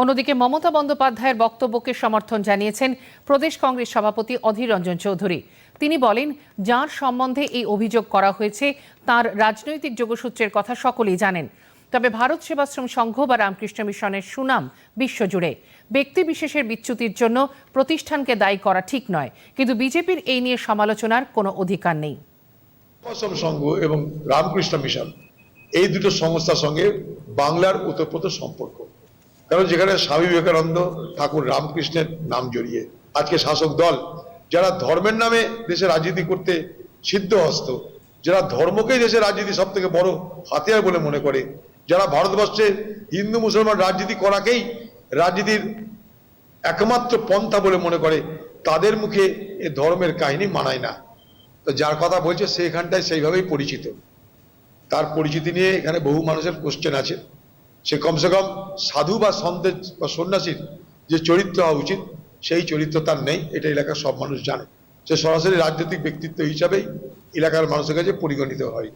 অন্যদিকে মমতা বন্দ্যোপাধ্যায়ের বক্তব্যকে সমর্থন জানিয়েছেন প্রদেশ কংগ্রেস সভাপতি অধীর রঞ্জন চৌধুরী। তিনি বলেন, যার সম্বন্ধে এই অভিযোগ করা হয়েছে, তার রাজনৈতিক যোগসূত্রের কথা সকলেই জানেন। তবে ভারত সেবাশ্রম সংঘ বা রামকৃষ্ণ মিশনের সুনাম বিশ্বজুড়ে। ব্যক্তি বিশেষের বিচ্যুতির জন্য প্রতিষ্ঠানকে দায়ী করা ঠিক নয়, কিন্তু বিজেপির এই নিয়ে সমালোচনার কোনো অধিকার নেই। সংঘ এবং রামকৃষ্ণ মিশন, এই দুটো সংস্থার সঙ্গে বাংলার ওতপ্রোত সম্পর্ক। কারণ যেখানে স্বামী বিবেকানন্দ ঠাকুর রামকৃষ্ণের নাম জড়িয়ে, আজকে শাসক দল, যারা ধর্মের নামে দেশে রাজনীতি করতে সিদ্ধহস্ত, যারা ধর্মকেই দেশের রাজনীতি সব থেকে বড় হাতিয়ার বলে মনে করে, যারা ভারতবর্ষে হিন্দু মুসলমান রাজনীতি করাকেই রাজনীতির একমাত্র পন্থা বলে মনে করে, তাদের মুখে এ ধর্মের কাহিনী মানায় না। তো যার কথা বলছে সে এখানটায় সেইভাবেই পরিচিত। তার পরিচিতি নিয়ে এখানে বহু মানুষের কোশ্চেন আছে। সে কমসে কম সাধু বা সন্তের বা সন্ন্যাসীর যে চরিত্র হওয়া উচিত, সেই চরিত্র তার নেই এটা এলাকার সব মানুষ জানে। সে সরাসরি রাজনৈতিক ব্যক্তিত্ব হিসাবেই এলাকার মানুষের কাছে পরিগণিত হয়।